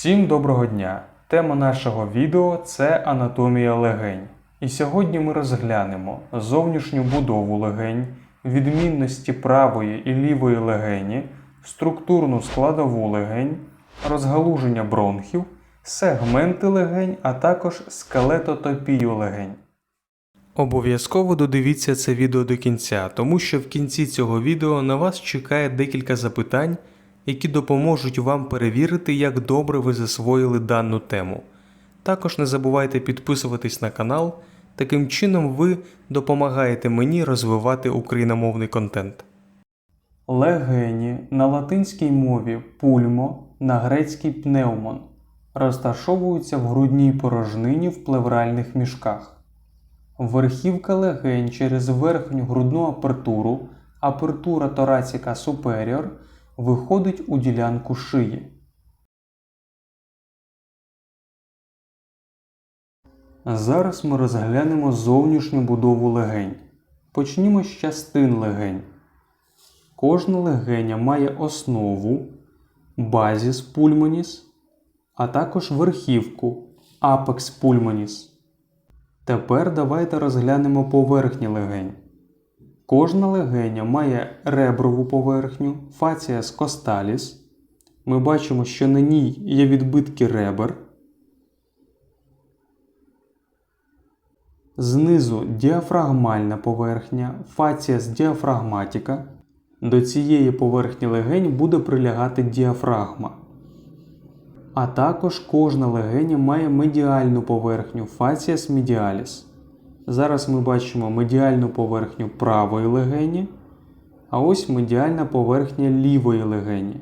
Всім доброго дня! Тема нашого відео це анатомія легень. І сьогодні ми розглянемо зовнішню будову легень, відмінності правої і лівої легені, структурну складову легень, розгалуження бронхів, сегменти легень, а також скелетотопію легень. Обов'язково додивіться це відео до кінця, тому що в кінці цього відео на вас чекає декілька запитань, які допоможуть вам перевірити, як добре ви засвоїли дану тему. Також не забувайте підписуватись на канал, таким чином ви допомагаєте мені розвивати україномовний контент. Легені на латинській мові пульмо, на грецькій пневмон розташовуються в грудній порожнині в плевральних мішках. Верхівка легень через верхню грудну апертуру, апертура торацика superior, виходить у ділянку шиї. Зараз ми розглянемо зовнішню будову легень. Почнімо з частин легень. Кожна легеня має основу, базіс пульмоніс, а також верхівку апекс пульмоніс. Тепер давайте розглянемо поверхні легень. Кожна легеня має реброву поверхню, фаціас косталіс. Ми бачимо, що на ній є відбитки ребер. Знизу діафрагмальна поверхня, фаціас діафрагматика. До цієї поверхні легень буде прилягати діафрагма. А також кожна легеня має медіальну поверхню фаціас медіаліс. Зараз ми бачимо медіальну поверхню правої легені, а ось медіальна поверхня лівої легені.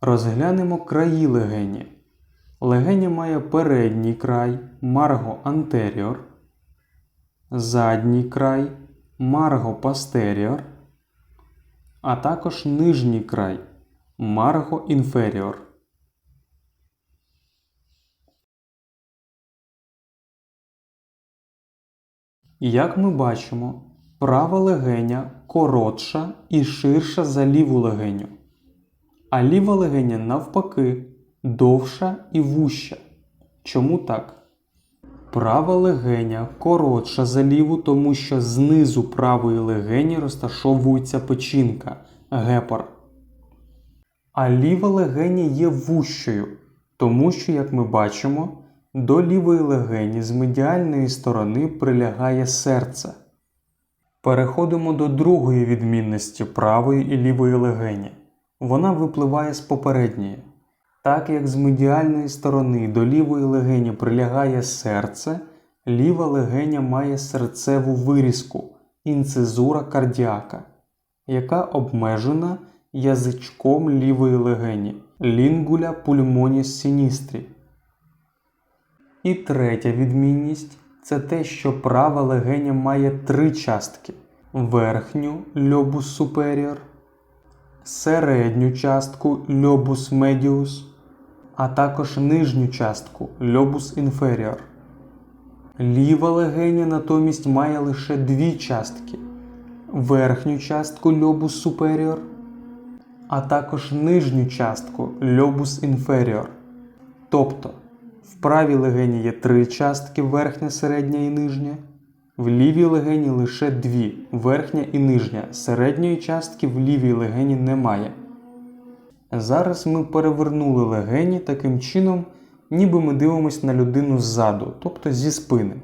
Розглянемо краї легені. Легеня має передній край марго антеріор, задній край марго постеріор, а також нижній край марго інферіор. Як ми бачимо, права легеня коротша і ширша за ліву легеню, а ліва легеня навпаки довша і вуща. Чому так? Права легеня коротша за ліву, тому що знизу правої легені розташовується печінка гепар. А ліва легеня є вущою, тому що, як ми бачимо, до лівої легені з медіальної сторони прилягає серце. Переходимо до другої відмінності правої і лівої легені. Вона випливає з попередньої. Так як з медіальної сторони до лівої легені прилягає серце, ліва легеня має серцеву вирізку інцизура кардіака, яка обмежена язичком лівої легені лінгуля пульмоніс сіністрі. І третя відмінність це те, що права легеня має три частки: верхню льобус суперіор, середню частку льобус медіус, а також нижню частку льобус інферіор. Ліва легеня натомість має лише дві частки: верхню частку льобус суперіор, а також нижню частку льобус інферіор. Тобто в правій легені є три частки верхня, середня і нижня. В лівій легені лише дві верхня і нижня. Середньої частки в лівій легені немає. Зараз ми перевернули легені таким чином, ніби ми дивимося на людину ззаду, тобто зі спини.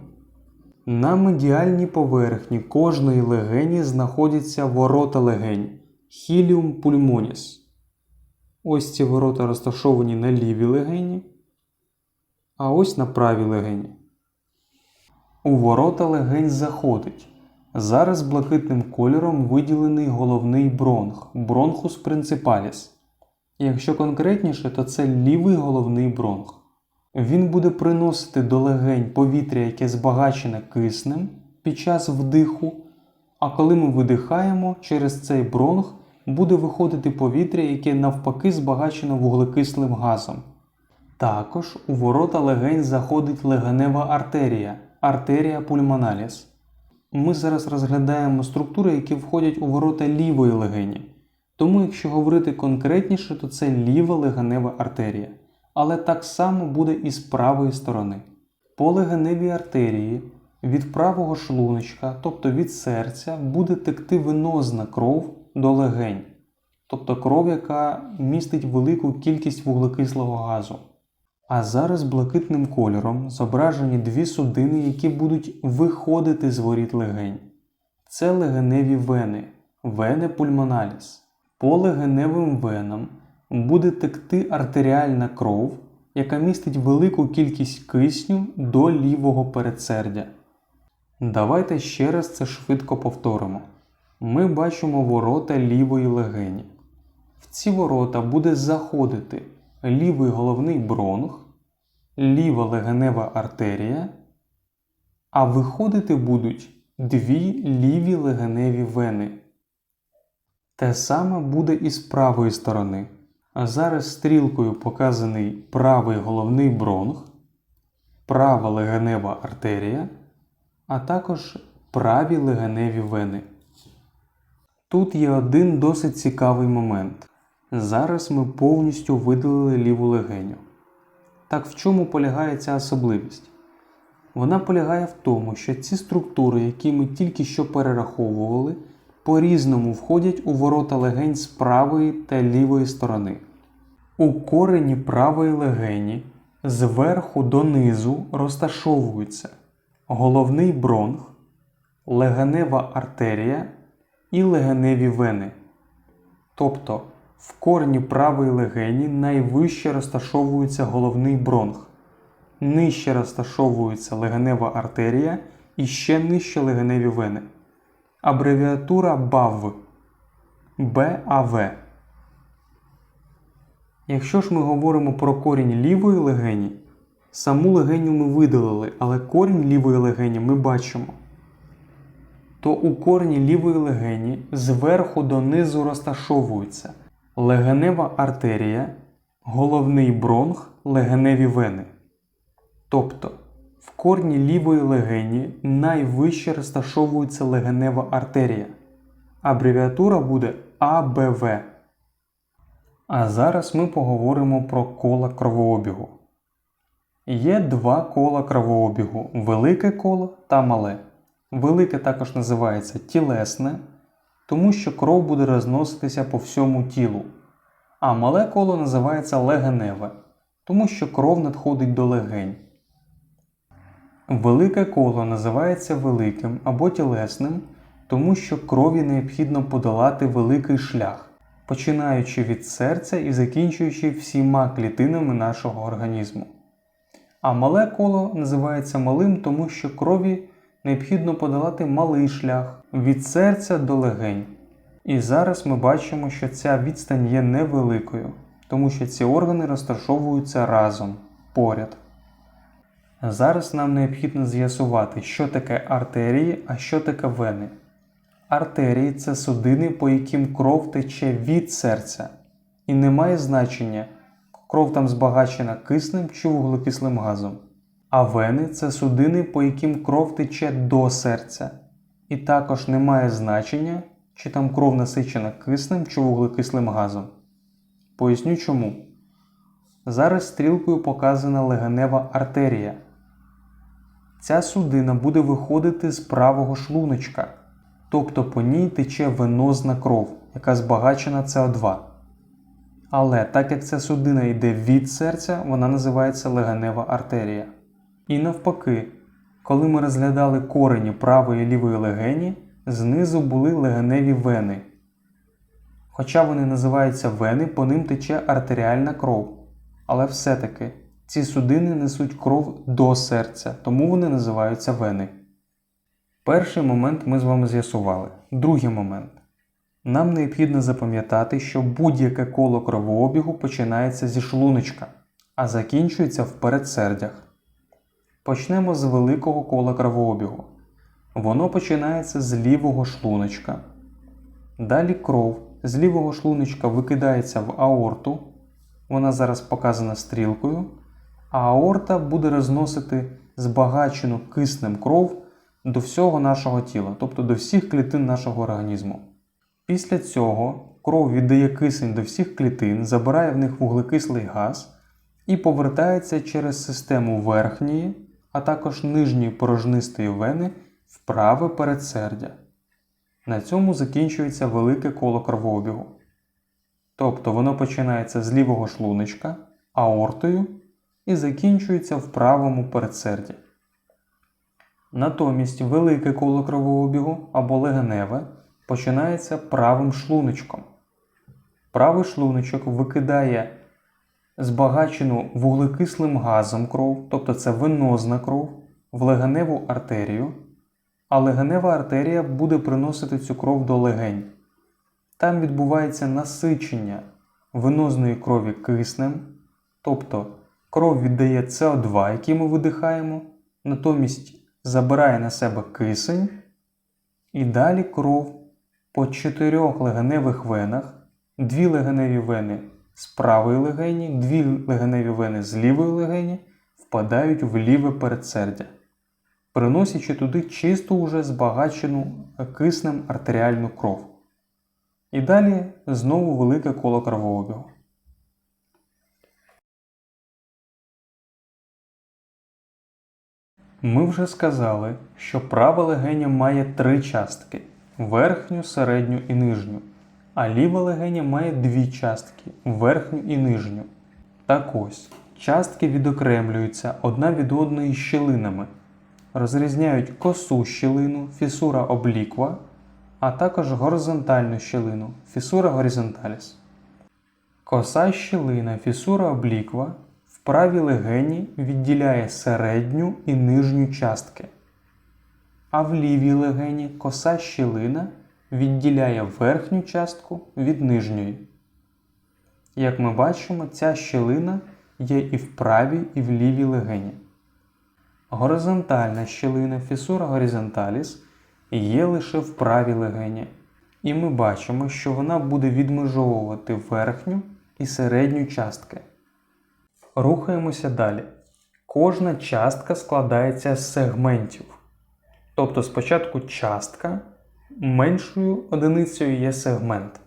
На медіальній поверхні кожної легені знаходяться ворота легень хіліум пульмоніс. Ось ці ворота розташовані на лівій легені а ось на правій легені. У ворота легень заходить. Зараз блакитним кольором виділений головний бронх бронхус принципаліс. Якщо конкретніше, то це лівий головний бронх. Він буде приносити до легень повітря, яке збагачене киснем під час вдиху, а коли ми видихаємо, через цей бронх буде виходити повітря, яке навпаки збагачено вуглекислим газом. Також у ворота легень заходить легенева артерія артерія пульмоналіс. Ми зараз розглядаємо структури, які входять у ворота лівої легені. Тому, якщо говорити конкретніше, то це ліва легенева артерія. Але так само буде і з правої сторони. По легеневій артерії від правого шлуночка, тобто від серця, буде текти венозна кров до легень, тобто кров, яка містить велику кількість вуглекислого газу. А зараз блакитним кольором зображені дві судини, які будуть виходити з воріт легень. Це легеневі вени, вени пульмоналіс. По легеневим венам буде текти артеріальна кров, яка містить велику кількість кисню до лівого передсердя. Давайте ще раз це швидко повторимо. Ми бачимо ворота лівої легені. В ці ворота буде заходити лівий головний бронх, ліва легенева артерія, а виходити будуть дві ліві легеневі вени. Те саме буде і з правої сторони. Зараз стрілкою показаний правий головний бронх, права легенева артерія, а також праві легеневі вени. Тут є один досить цікавий момент. Зараз ми повністю видалили ліву легеню. Так в чому полягає ця особливість? Вона полягає в тому, що ці структури, які ми тільки що перераховували, по-різному входять у ворота легень з правої та лівої сторони. У корені правої легені зверху донизу розташовуються головний бронх, легенева артерія і легеневі вени. Тобто в корені правої легені найвище розташовується головний бронх, нижче розташовується легенева артерія і ще нижче легеневі вени. Абревіатура БАВ БАВ. Якщо ж ми говоримо про корінь лівої легені, саму легеню ми видалили, але корінь лівої легені ми бачимо. То у корні лівої легені зверху донизу розташовуються легенева артерія, головний бронх, легеневі вени. Тобто в корні лівої легені найвище розташовується легенева артерія. Абревіатура буде АБВ. А зараз ми поговоримо про кола кровообігу. Є два кола кровообігу велике коло та мале. Велике також називається тілесне, тому що кров буде розноситися по всьому тілу. А мале коло називається легеневе, тому що кров надходить до легень. Велике коло називається великим або тілесним, тому що крові необхідно подолати великий шлях, починаючи від серця і закінчуючи всіма клітинами нашого організму. А мале коло називається малим, тому що крові необхідно подолати малий шлях від серця до легень. І зараз ми бачимо, що ця відстань є невеликою, тому що ці органи розташовуються разом поряд. Зараз нам необхідно з'ясувати, що таке артерії, а що таке вени. Артерії це судини, по яким кров тече від серця, і не має значення, кров там збагачена киснем чи вуглекислим газом. А вени це судини, по яким кров тече до серця, і також не має значення, чи там кров насичена киснем чи вуглекислим газом. Поясню чому. Зараз стрілкою показана легенева артерія. Ця судина буде виходити з правого шлуночка, тобто по ній тече венозна кров, яка збагачена СО2. Але так як ця судина йде від серця, вона називається легенева артерія. І навпаки, коли ми розглядали корені правої і лівої легені, знизу були легеневі вени. Хоча вони називаються вени, по ним тече артеріальна кров. Але все-таки ці судини несуть кров до серця, тому вони називаються вени. Перший момент ми з вами з'ясували. Другий момент. Нам необхідно запам'ятати, що будь-яке коло кровообігу починається зі шлуночка, а закінчується в передсердях. Почнемо з великого кола кровообігу. Воно починається з лівого шлуночка. Далі кров з лівого шлуночка викидається в аорту. Вона зараз показана стрілкою. А аорта буде розносити збагачену киснем кров до всього нашого тіла, тобто до всіх клітин нашого організму. Після цього кров віддає кисень до всіх клітин, забирає в них вуглекислий газ і повертається через систему верхньої, а також нижньої порожнистої вени в передсердя. На цьому закінчується велике коло кровообігу. Тобто воно починається з лівого шлуночка, аортою і закінчується в правому передсерді. Натомість велике коло кровообігу або легеневе починається правим шлуночком. Правий шлуночок викидає збагачену вуглекислим газом кров, тобто це венозна кров, в легеневу артерію, а легенева артерія буде приносити цю кров до легень. Там відбувається насичення венозної крові киснем, тобто кров віддає СО2, який ми видихаємо, натомість забирає на себе кисень, і далі кров по чотирьох легеневих венах, дві легеневі вени з правої легені, дві легеневі вени з лівої легені впадають в ліве передсердя, приносячи туди чисту уже збагачену киснем артеріальну кров. І далі знову велике коло кровообігу. Ми вже сказали, що праве легеня має три частки верхню, середню і нижню, а ліве легеня має дві частки верхню і нижню. Так ось, частки відокремлюються одна від одної щілинами, розрізняють косу щілину, фісура обліква, а також горизонтальну щілину, фісура горизонталіс. Коса щілина фісура обліква в правій легені відділяє середню і нижню частки, а в лівій легені коса щілина відділяє верхню частку від нижньої. Як ми бачимо, ця щілина є і в правій, і в лівій легені. Горизонтальна щілина фісура горизонталіс є лише в правій легені, і ми бачимо, що вона буде відмежовувати верхню і середню частки. Рухаємося далі. Кожна частка складається з сегментів. Тобто спочатку частка меншою одиницею є сегмент,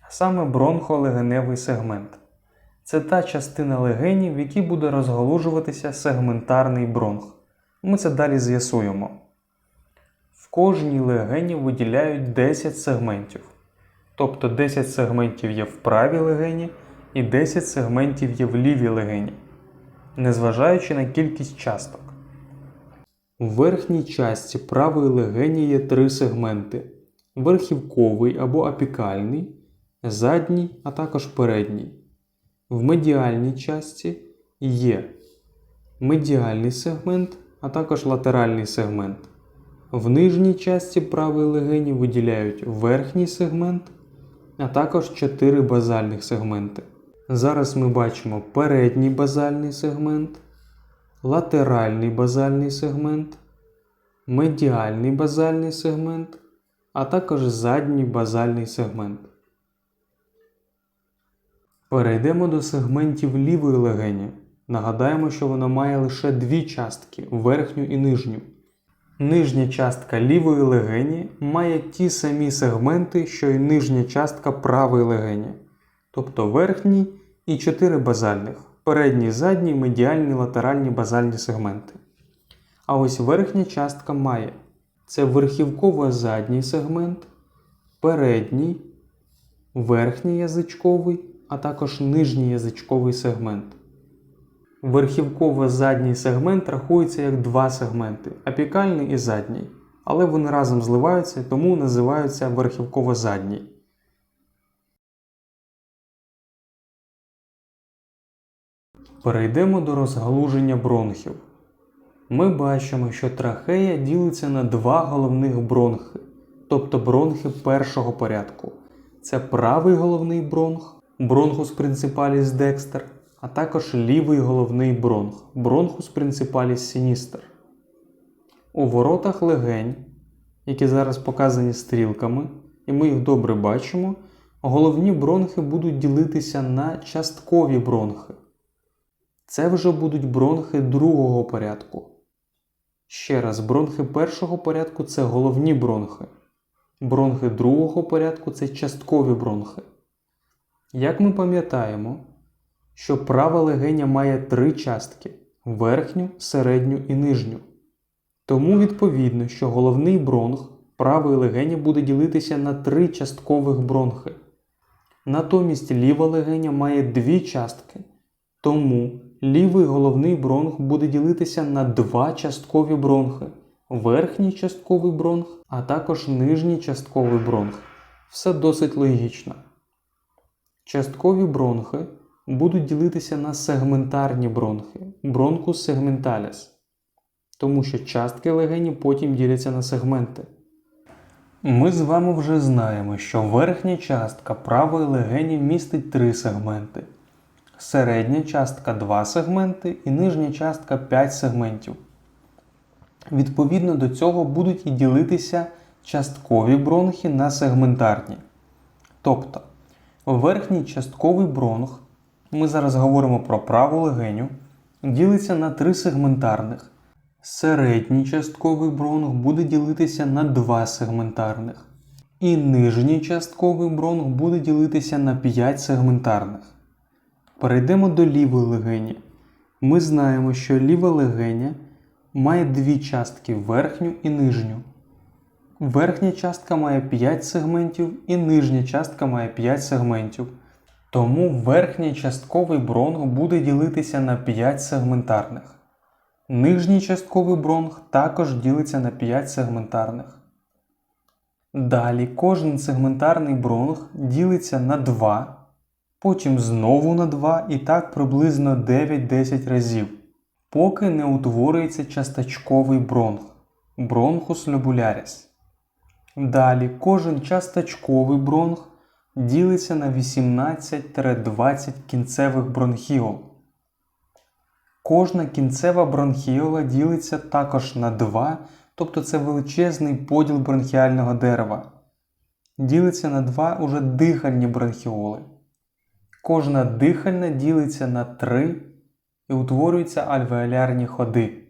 а саме бронхолегеневий сегмент. Це та частина легенів, в якій буде розгалужуватися сегментарний бронх. Ми це далі з'ясуємо. В кожній легені виділяють 10 сегментів. Тобто 10 сегментів є в правій легені і 10 сегментів є в лівій легені, незважаючи на кількість часток. У верхній частці правої легені є три сегменти: верхівковий або апікальний, задній, а також передній. В медіальній частці є медіальний сегмент, а також латеральний сегмент. В нижній частці правої легені виділяють верхній сегмент, а також 4 базальних сегменти. Зараз ми бачимо передній базальний сегмент, латеральний базальний сегмент, медіальний базальний сегмент, а також задній базальний сегмент. Перейдемо до сегментів лівої легені. Нагадаємо, що вона має лише дві частки верхню і нижню. Нижня частка лівої легені має ті самі сегменти, що й нижня частка правої легені, тобто верхній і 4 базальних, передній, задній, медіальні, латеральні базальні сегменти. А ось верхня частка має це верхівково-задній сегмент, передній, верхній язичковий, а також нижній язичковий сегмент. Верхівково-задній сегмент рахується як два сегменти апікальний і задній. Але вони разом зливаються, тому називаються верхівково-задній. Перейдемо до розгалуження бронхів. Ми бачимо, що трахея ділиться на два головних бронхи, тобто бронхи першого порядку. Це правий головний бронх, бронхус принципаліс декстер, а також лівий головний бронх, бронхус принципаліс сіністер. У воротах легень, які зараз показані стрілками, і ми їх добре бачимо, головні бронхи будуть ділитися на часткові бронхи. Це вже будуть бронхи другого порядку. Ще раз, бронхи першого порядку це головні бронхи. Бронхи другого порядку це часткові бронхи. Як ми пам'ятаємо, що права легеня має три частки верхню, середню і нижню. Тому відповідно, що головний бронх правої легені буде ділитися на три часткових бронхи. Натомість ліва легеня має дві частки, тому лівий головний бронх буде ділитися на два часткові бронхи верхній частковий бронх, а також нижній частковий бронх. Все досить логічно. Часткові бронхи будуть ділитися на сегментарні бронхи бронкус сегменталіс, тому що частки легені потім діляться на сегменти. Ми з вами вже знаємо, що верхня частка правої легені містить три сегменти, середня частка 2 сегменти і нижня частка 5 сегментів. Відповідно до цього будуть і ділитися часткові бронхи на сегментарні. Тобто, верхній частковий бронх, ми зараз говоримо про праву легеню, ділиться на три сегментарних. Середній частковий бронх буде ділитися на два сегментарних. І нижній частковий бронх буде ділитися на 5 сегментарних. Перейдемо до лівої легені. Ми знаємо, що ліва легеня має дві частки верхню і нижню. Верхня частка має 5 сегментів і нижня частка має 5 сегментів. Тому верхній частковий бронх буде ділитися на 5 сегментарних. Нижній частковий бронх також ділиться на 5 сегментарних. Далі кожен сегментарний бронх ділиться на 2, потім знову на 2 і так приблизно 9-10 разів, поки не утворюється часточковий бронх бронхус лобуляріс. Далі кожен часточковий бронх ділиться на 18-20 кінцевих бронхіол. Кожна кінцева бронхіола ділиться також на 2, тобто це величезний поділ бронхіального дерева. Ділиться на 2 уже дихальні бронхіоли. Кожна дихальна ділиться на 3 і утворюються альвеолярні ходи.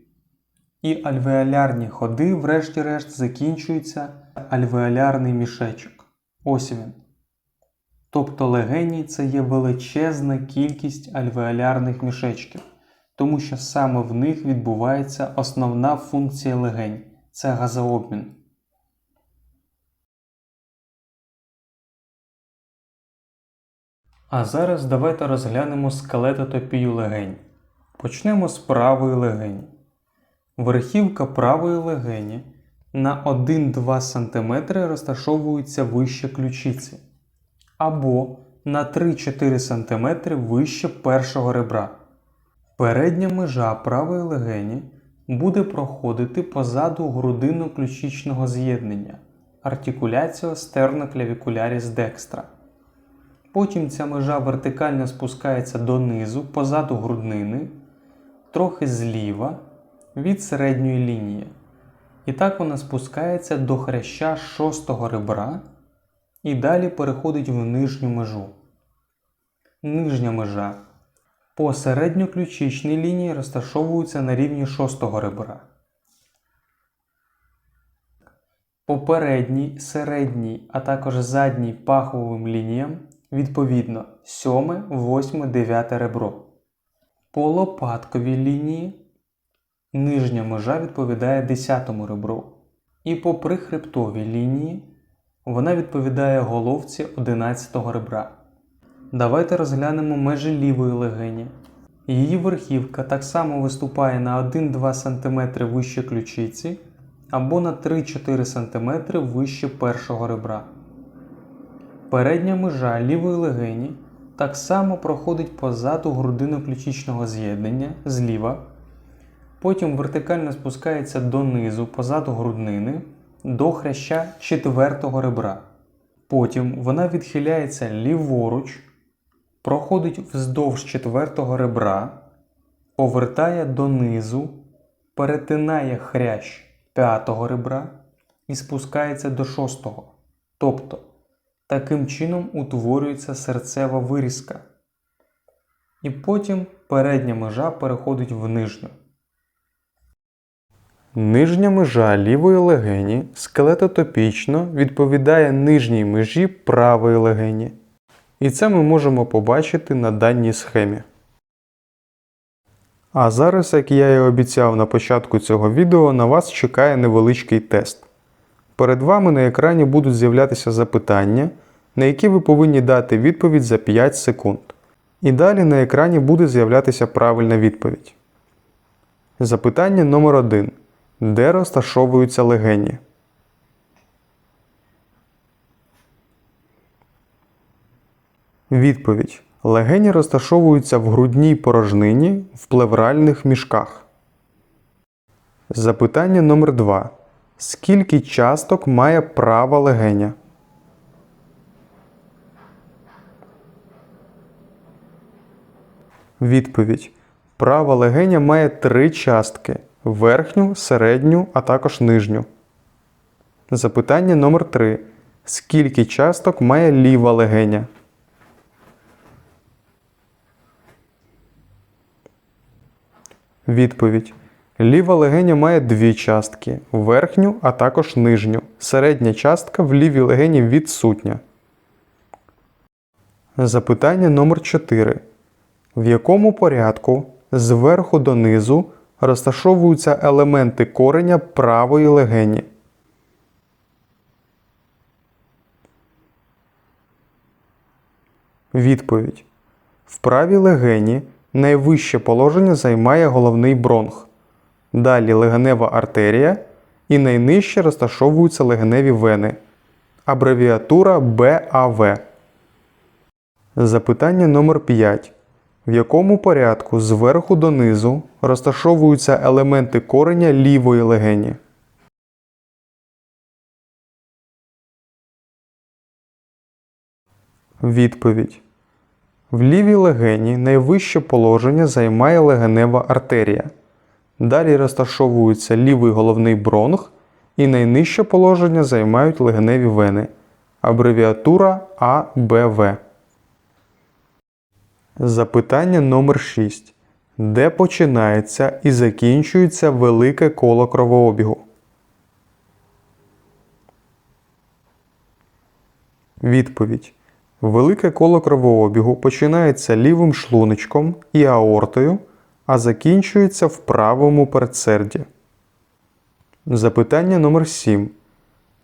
І альвеолярні ходи, врешті-решт, закінчується альвеолярний мішечок. Ось він. Тобто легені це є величезна кількість альвеолярних мішечків тому що саме в них відбувається основна функція легень це газообмін. А зараз давайте розглянемо скелетотопію легень. Почнемо з правої легені. Верхівка правої легені на 1-2 см розташовується вище ключиці, або на 3-4 см вище першого ребра. Передня межа правої легені буде проходити позаду грудинно-ключичного з'єднання артикуляціо стерноклявікуляріс декстра. Потім ця межа вертикально спускається донизу позаду груднини, трохи зліва від середньої лінії. І так вона спускається до хряща шостого ребра і далі переходить в нижню межу. Нижня межа по середньоключичній лінії розташовуються на рівні шостого ребра. По передній, середній, а також задній паховим лініям відповідно 7, 8, 9 ребро. По лопатковій лінії нижня межа відповідає 10 ребру. І по прихребтовій лінії вона відповідає головці 11 ребра. Давайте розглянемо межі лівої легені. Її верхівка так само виступає на 1-2 см вище ключиці або на 3-4 см вище першого ребра. Передня межа лівої легені так само проходить позаду грудино-ключичного з'єднання зліва. Потім вертикально спускається донизу позаду груднини до хряща четвертого ребра. Потім вона відхиляється ліворуч проходить вздовж четвертого ребра, повертає донизу, перетинає хрящ п'ятого ребра і спускається до шостого. Тобто, таким чином утворюється серцева вирізка. І потім передня межа переходить в нижню. Нижня межа лівої легені скелетотопічно відповідає нижній межі правої легені. І це ми можемо побачити на даній схемі. А зараз, як я і обіцяв на початку цього відео, на вас чекає невеличкий тест. Перед вами на екрані будуть з'являтися запитання, на які ви повинні дати відповідь за 5 секунд. І далі на екрані буде з'являтися правильна відповідь. Запитання номер 1. Де розташовуються легені? Відповідь. Легені розташовуються в грудній порожнині в плевральних мішках. Запитання номер 2. Скільки часток має права легеня? Відповідь. Права легеня має три частки: верхню, середню, а також нижню. Запитання номер 3. Скільки часток має ліва легеня? Відповідь. Ліва легеня має дві частки: верхню, а також нижню. Середня частка в лівій легені відсутня. Запитання номер 4. В якому порядку зверху донизу розташовуються елементи кореня правої легені? Відповідь. В правій легені найвище положення займає головний бронх. Далі легенева артерія і найнижче розташовуються легеневі вени. Абревіатура БАВ. Запитання номер 5. В якому порядку зверху донизу розташовуються елементи кореня лівої легені? Відповідь. В лівій легені найвище положення займає легенева артерія. Далі розташовується лівий головний бронх і найнижче положення займають легеневі вени. Абревіатура АБВ. Запитання номер 6. Де починається і закінчується велике коло кровообігу? Відповідь. Велике коло кровообігу починається лівим шлуночком і аортою, а закінчується в правому передсерді. Запитання номер 7.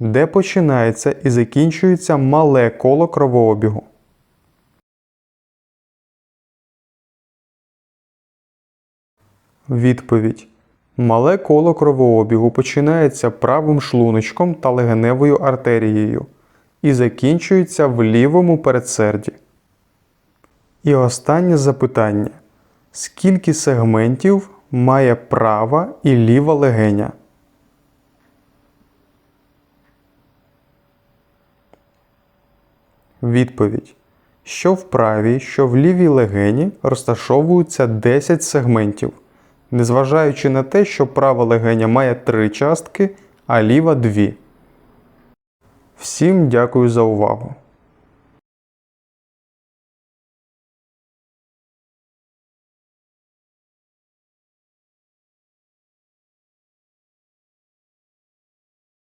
Де починається і закінчується мале коло кровообігу? Відповідь. Мале коло кровообігу починається правим шлуночком та легеневою артерією і закінчується в лівому передсерді. І останнє запитання. Скільки сегментів має права і ліва легеня? Відповідь. Що в правій, що в лівій легені розташовуються 10 сегментів, незважаючи на те, що права легеня має 3 частки, а ліва 2. Всім дякую за увагу!